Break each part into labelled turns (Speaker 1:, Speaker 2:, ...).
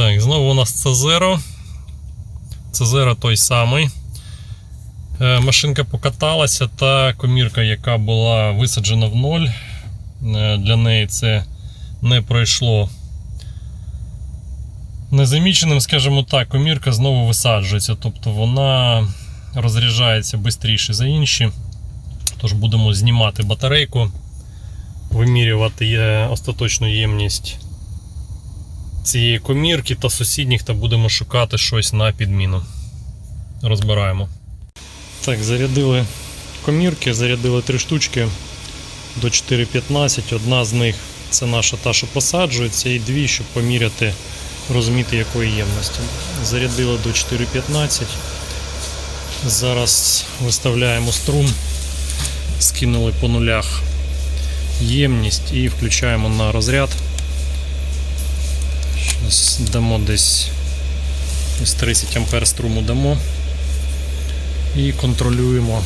Speaker 1: Так, знову у нас C0. C0 той самий. Е, Машинка покаталася, та комірка, яка була висаджена в ноль, е, для неї це не пройшло незаміченим, скажімо так, комірка знову висаджується, тобто вона розряджається швидше за інші. Тож будемо знімати батарейку, вимірювати остаточну ємність цієї комірки та сусідніх, та будемо шукати щось на підміну. Розбираємо. Так, зарядили комірки, зарядили три штучки до 4,15. Одна з них це наша та, що посаджується, і дві, щоб поміряти, розуміти, якої ємності. Зарядили до 4,15. Зараз виставляємо струм, скинули по нулях ємність і включаємо на розряд. Дамо десь ось 30 ампер струму дамо і контролюємо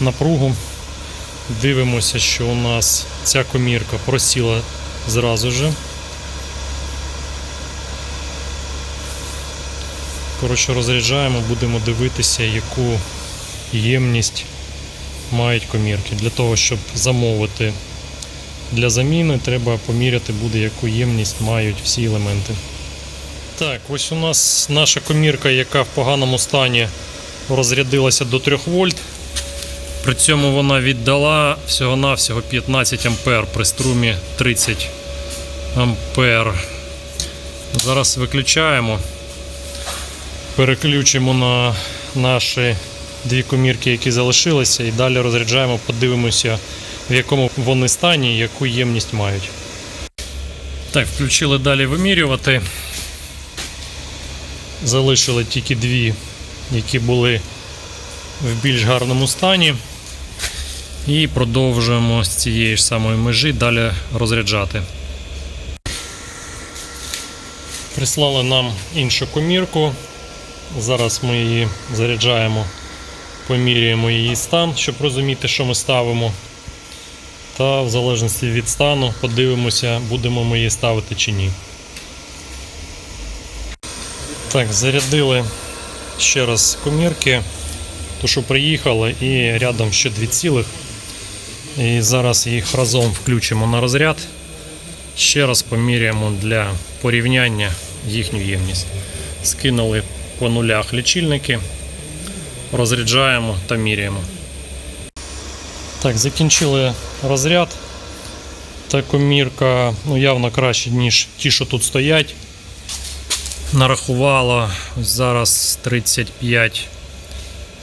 Speaker 1: напругу. Дивимося, що у нас ця комірка просіла зразу же. Коротше, розряджаємо, будемо дивитися, яку ємність мають комірки. Для того, щоб замовити для заміни, треба поміряти буде, яку ємність мають всі елементи. Так, ось у нас наша комірка, яка в поганому стані розрядилася до 3 вольт. При цьому вона віддала всього-навсього 15 ампер при струмі 30 ампер. Зараз виключаємо. Переключимо на наші дві комірки, які залишилися, і далі розряджаємо, подивимося, в якому вони стані яку ємність мають. Так, включили далі вимірювати. Залишили тільки дві, які були в більш гарному стані. І продовжуємо з цієї ж самої межі далі розряджати. Прислали нам іншу комірку. Зараз ми її заряджаємо, поміряємо її стан, щоб розуміти, що ми ставимо. Та в залежності від стану подивимося, будемо ми її ставити чи ні. Так, зарядили ще раз комірки, то що приїхали, і рядом ще дві цілих. І зараз їх разом включимо на розряд. Ще раз поміряємо для порівняння їхню ємність. Скинули по нулях лічильники, розряджаємо та міряємо. Так, закінчили розряд. Та комірка ну, явно краще, ніж ті, що тут стоять. Нарахувала ось зараз 35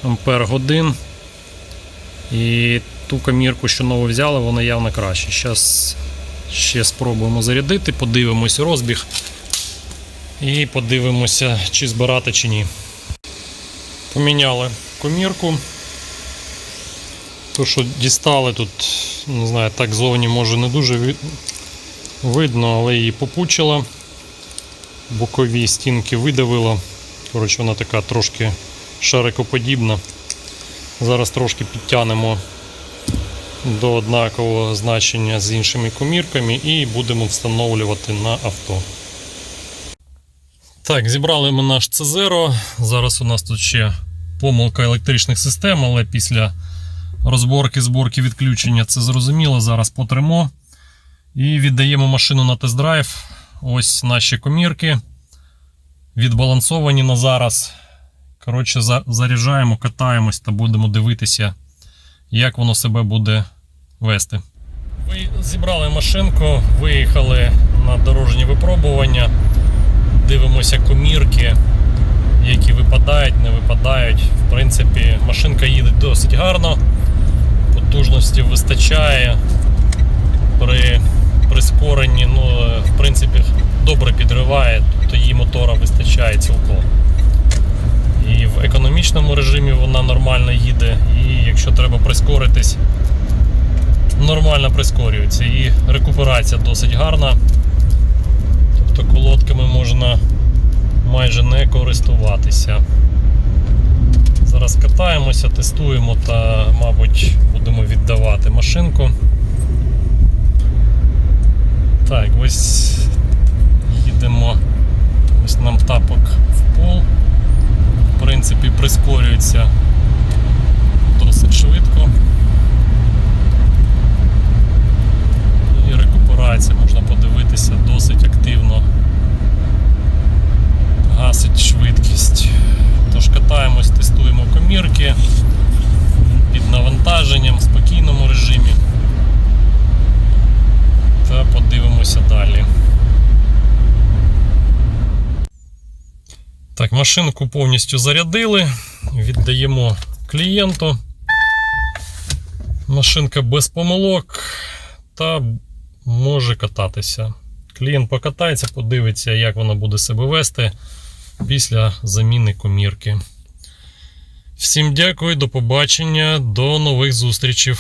Speaker 1: ампер годин. І ту комірку, що нову взяли, вона явно краще. Зараз ще спробуємо зарядити, подивимось розбіг і подивимося, чи збирати, чи ні. Поміняли комірку. То, що дістали тут, не знаю, так зовні може не дуже ви- видно, але її попучила. Бокові стінки видавило. Коротше, вона така трошки шарикоподібна. Зараз трошки підтягнемо до однакового значення з іншими комірками і будемо встановлювати на авто. Так, зібрали ми наш C0. Зараз у нас тут ще помилка електричних систем, але після розборки, зборки, відключення це зрозуміло. Зараз потримо. І віддаємо машину на тест-драйв. Ось наші комірки. Відбалансовані на зараз. Коротше, за- заряджаємо, катаємось та будемо дивитися, як воно себе буде вести. Ви зібрали машинку, виїхали на дорожні випробування. Дивимося комірки, які випадають, не випадають. В принципі, машинка їде досить гарно, потужності вистачає. При прискоренні, ну, в принципі, добре підриває, тобто її мотора вистачає цілком. І в економічному режимі вона нормально їде, і якщо треба прискоритись, нормально прискорюється. І рекуперація досить гарна. Тобто колодками можна майже не користуватися. Зараз катаємося, тестуємо та, мабуть, будемо віддавати машинку. Так, ось їдемо Ось нам тапок в пол. В принципі, прискорюється досить швидко. І рекуперація, можна подивитися, досить активно гасить швидкість. Тож катаємось, комірки під навантаженням в спокійному режимі. Та подивимося далі. Так, машинку повністю зарядили, віддаємо клієнту. Машинка без помилок та може кататися. Клієнт покатається, подивиться, як вона буде себе вести після заміни комірки. Всім дякую, до побачення, до нових зустрічей.